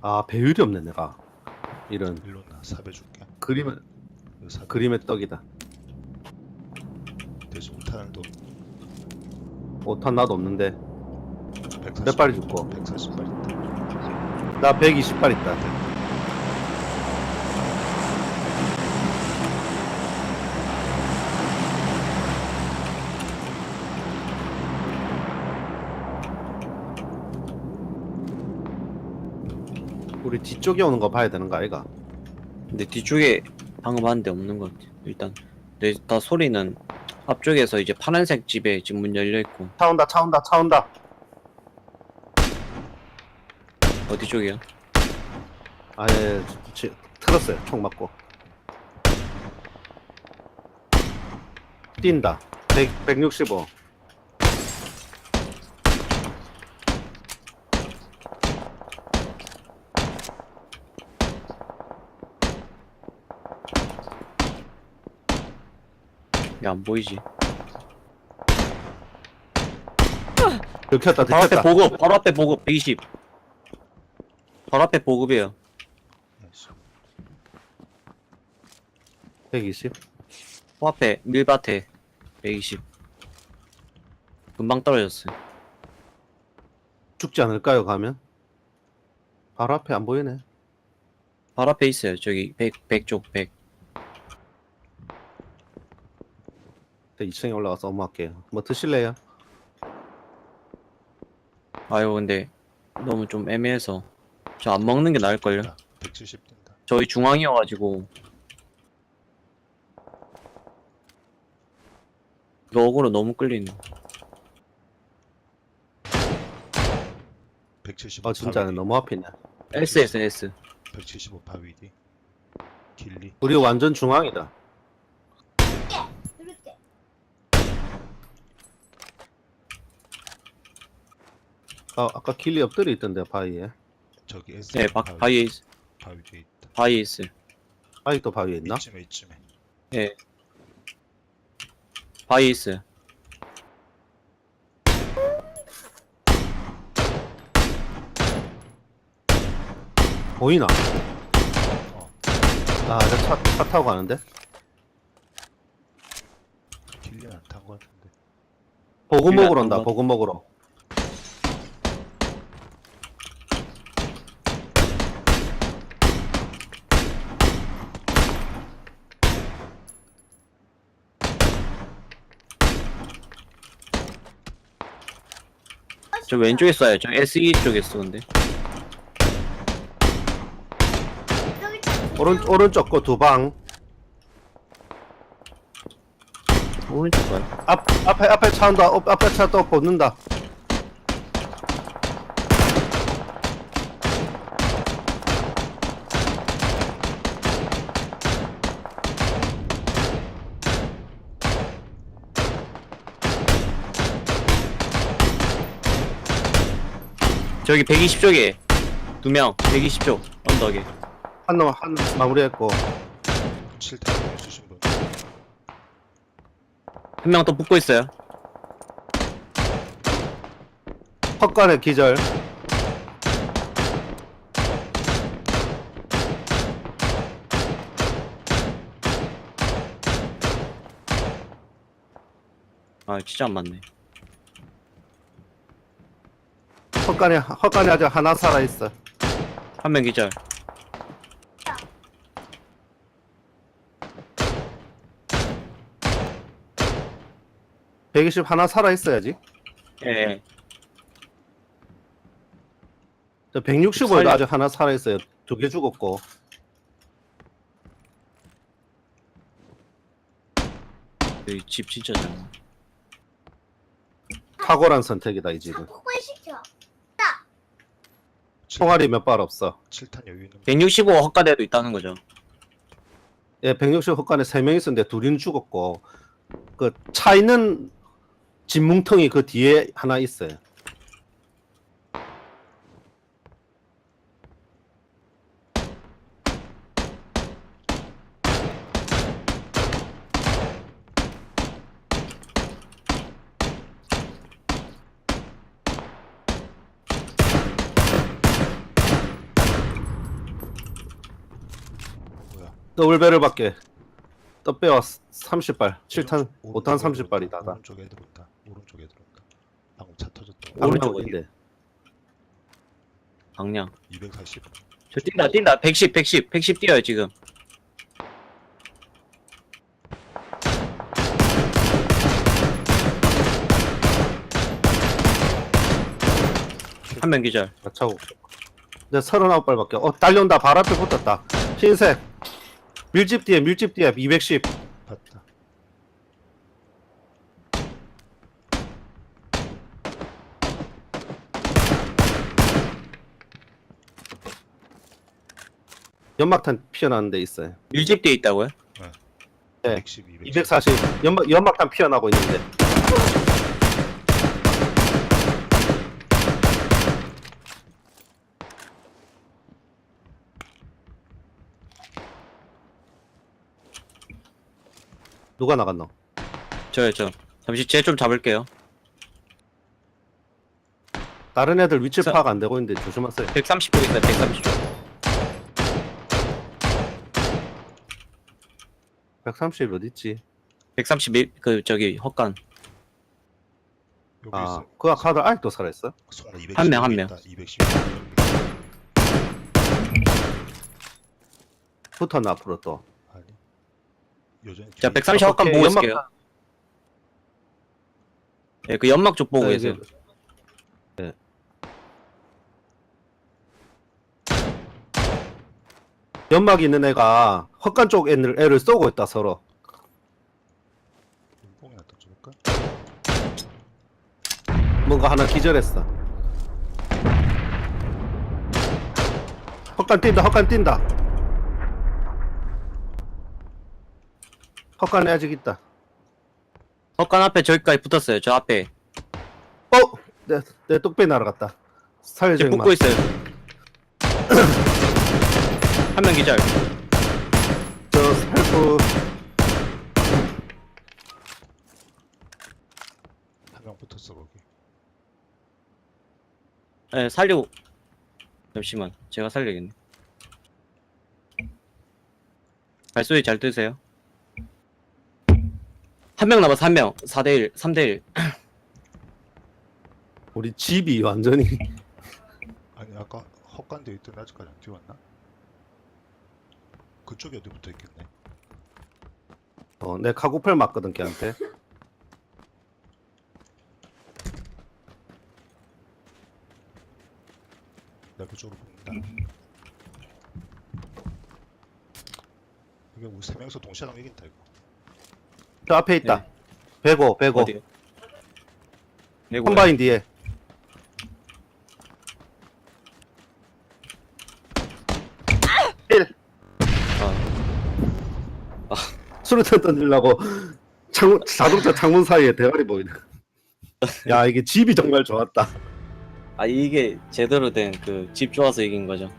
아 배율이 없네 내가 이런 일로 나 사배 줄게. 그림의 이거 사배. 그림의 떡이다 돼지 우탄도 오탄 나도 없는데 140. 몇 발이 죽고 140발 있다. 나 120발 있다 우리 뒤쪽에 오는 거 봐야 되는 거 아이가? 근데 뒤쪽에 방금 하는데 없는 것 같아. 일단 근데 다 소리는 앞쪽에서 이제 파란색 집에 지금 문 열려 있고 차 온다 차 온다 차 온다 어디 쪽이야? 아예 지- 틀었어요 총 맞고 뛴다 100, 165 야 안 보이지? 들켰다 바로 앞에 들켰다 보급, 바로 앞에 보급 120. 바로 앞에 보급이에요. 나이스. 120그 앞에 밀밭에 120. 금방 떨어졌어요. 죽지 않을까요 가면? 바로 앞에 안 보이네 바로 앞에 있어요. 저기 100, 100쪽 100. 2층에 올라가서 업무할게요 뭐 드실래요? 아유 근데 너무 좀 애매해서 저 안 먹는 게 나을걸요? 170 뛴다. 저희 중앙이어가지고 이거 어그로 너무 끌리네 175. 아 진짜 너무 앞이네 SS S 175 바위디. 길리. 우리 완전 중앙이다 아, 아까 길리 엎드려 있던데 바위에 저기 S. 네 바, 바위에 있, 바위 뒤에 있다. 바위에 있어 바위 또 바위에 있나? 이쯤에 이쯤에. 예 바위에 있어요 보이나? 어. 아 저 차, 차 타고 가는데? 길리는 안탄것 같은데. 보급 길리 안 먹으러 온다 탄 거. 보급 먹으러 저 왼쪽에 쏴요. 저 SE 쪽에 쏘 근데. 오른, 오른쪽 거 두 방. 오른쪽 가요 앞, 앞에 앞에 차 온다. 어, 앞에 차 또 붙는다 저기 120쪽에 두 명 120쪽 언덕에. 한놈한 마무리했고. 7탄 해주신 분. 한명더 붙고 있어요. 헛간의 기절. 아 진짜 안 맞네 헛간에 헛간에 아직 하나 살아 있어. 한 명 기절. 120 하나 살아 있어야지. 예 저 165에도 살려- 아직 하나 살아 있어요. 두 개 죽었고. 여기 집 진짜 잘 나와. 탁월한 선택이다 이 집은. 폭발시켜. 총알이 몇 발 없어. 7탄 여유 있는 분. 165 헛가대도 있다는 거죠. 예, 160 헛간에 3명 있었는데 둘이는 죽었고 그 차 있는 진뭉텅이 그 뒤에 하나 있어요 더블배를 밖에 또 빼와 30발 7탄 오른쪽, 5탄 오른쪽 30발이다 나 오른쪽 애들 온다. 오른쪽 애들 온다. 방금 차 터졌다. 오른쪽 오른쪽인데 방향. 240. 저 뛴다 뛴다 110 110 110 뛰어요 지금. 한 명 기절. 차고 이제 39발밖에 어 달려온다 발 앞에 붙었다 흰색 밀집 뒤에 밀집 뒤에 210 봤다. 연막탄 피어나는 데 있어요 밀집 뒤에 있다고요? 네. 110, 240. 240 연막, 연막탄 피어나고 있는데 누가 나갔노? 저요 저. 잠시 쟤 좀 잡을게요. 다른 애들 위치 자- 파악 안 되고 있는데 조심하세요 130도 있어요 130도. 130 어디 있지? 131, 그, 저기, 헛간. 여기 아 있어. 그 아카드 아직도 살아있어? 손 210. 한 명, 한 명. 210. 붙었나 앞으로 또. 여전히 자, 뒤에 130 헛간 오케이, 보고 연막- 있을게요. 예, 그 연막 쪽 보고 네, 계세요. 네. 연막 있는 애가 헛간 쪽 애를, 애를 쏘고 있다 서로? 뭔가 하나 기절했어 헛간 뛴다 헛간 뛴다 헛간에 아직 있다 헛간 앞에 저기까지 붙었어요. 저 앞에. 어! 내, 내 뚝배 날아갔다 살려줘 지금 임마 붙고 있어요. 한 명 기절. 저 살프 한명 붙었어 거기. 예, 살리고. 잠시만. 제가 살려야겠네. 발소리 잘 뜨세요. 한 명 남았어, 한 명. 4대1, 3대1. 우리 집이 완전히 아니 아까 헛간데 있던 아직까지 안 뛰어왔나? 그쪽에 어디 붙어 있겠네. 어, 내 카구팔 맞거든 걔한테 내가 그쪽으로 붙는다. 이게 우리 세 명이서 동시에 하면 이긴다 이거. 저 앞에 있다. 배고 배고. 어디요? 네, 컴바인 뒤에. 아, 수류탄 던지려고 창문, 자동차 창문 사이에 대가리 보이네. 야 이게 집이 정말 좋았다. 아, 이게 제대로 된 그 집 좋아서 이긴 거죠.